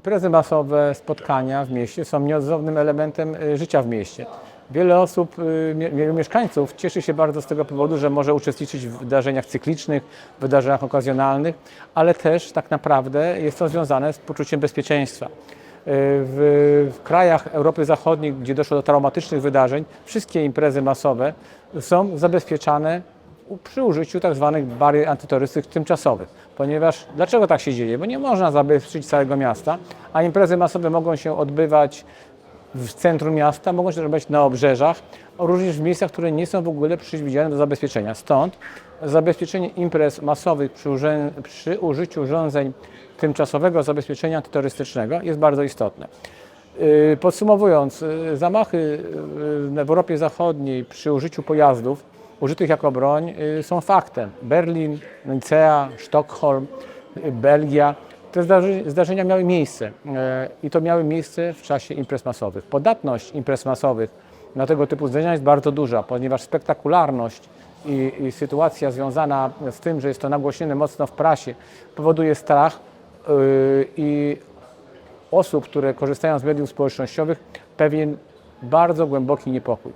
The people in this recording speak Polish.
Imprezy masowe, spotkania w mieście są nieodzownym elementem y, życia w mieście. Wiele osób, y, wielu mieszkańców cieszy się bardzo z tego powodu, że może uczestniczyć w wydarzeniach cyklicznych, wydarzeniach okazjonalnych, ale też tak naprawdę jest to związane z poczuciem bezpieczeństwa. Y, W, w krajach Europy Zachodniej, gdzie doszło do traumatycznych wydarzeń, wszystkie imprezy masowe są zabezpieczane przy użyciu tak zwanych barier antyterrorystycznych tymczasowych. Ponieważ, dlaczego tak się dzieje? Bo nie można zabezpieczyć całego miasta, a imprezy masowe mogą się odbywać w centrum miasta, mogą się odbywać na obrzeżach, również w miejscach, które nie są w ogóle przewidziane do zabezpieczenia. Stąd zabezpieczenie imprez masowych przy, urzę- przy użyciu urządzeń tymczasowego zabezpieczenia antyterrorystycznego jest bardzo istotne. Yy, Podsumowując, yy, zamachy yy, w Europie Zachodniej przy użyciu pojazdów użytych jako broń yy, są faktem. Berlin, Nicea, Sztokholm, yy, Belgia. Te zdarzenia miały miejsce yy, i to miały miejsce w czasie imprez masowych. Podatność imprez masowych na tego typu zdarzenia jest bardzo duża, ponieważ spektakularność i, i sytuacja związana z tym, że jest to nagłośnione mocno w prasie, powoduje strach i osób, które korzystają z mediów społecznościowych, pewien bardzo głęboki niepokój.